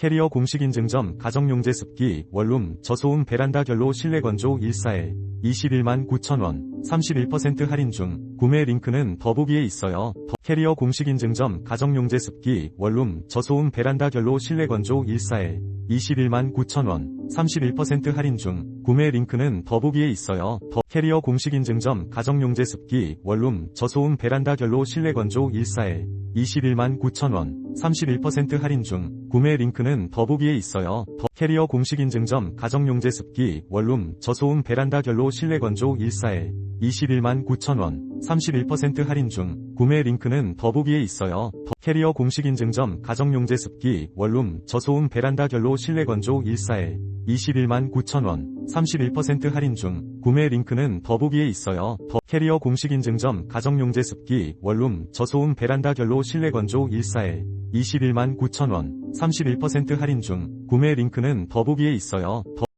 캐리어 공식 인증점 가정용제 습기 원룸 저소음 베란다 결로 실내 건조 141 21만 9천원 31% 할인 중 구매 링크는 더보기에 있어요. 더- 캐리어 공식 인증점 가정용제 습기 원룸 저소음 베란다 결로 실내 건조 141 21만 9천원 31% 할인 중 구매 링크는 더보기에 있어요. 더- 캐리어 공식 인증점 가정용제 습기 원룸 저소음 베란다 결로 실내 건조 141 21만 9천원 31% 할인 중 구매 링크는 더보기에 있어요. 더- 캐리어 공식 인증점 가정용제 습기 원룸 저소음 베란다 결로 실내 건조 141 21만 9천원 31% 할인 중 구매 링크는 더보기에 있어요. 더- 캐리어 공식 인증점 가정용제 습기 원룸 저소음 베란다 결로 실내 건조 141 21만 9천원 31% 할인 중 구매 링크는 더보기에 있어요. 더- 캐리어 공식 인증점 가정용제 습기 원룸 저소음 베란다 결로 실내 건조 141 21만 9천원 31% 할인 중 구매 링크는 더보기에 있어요. 더-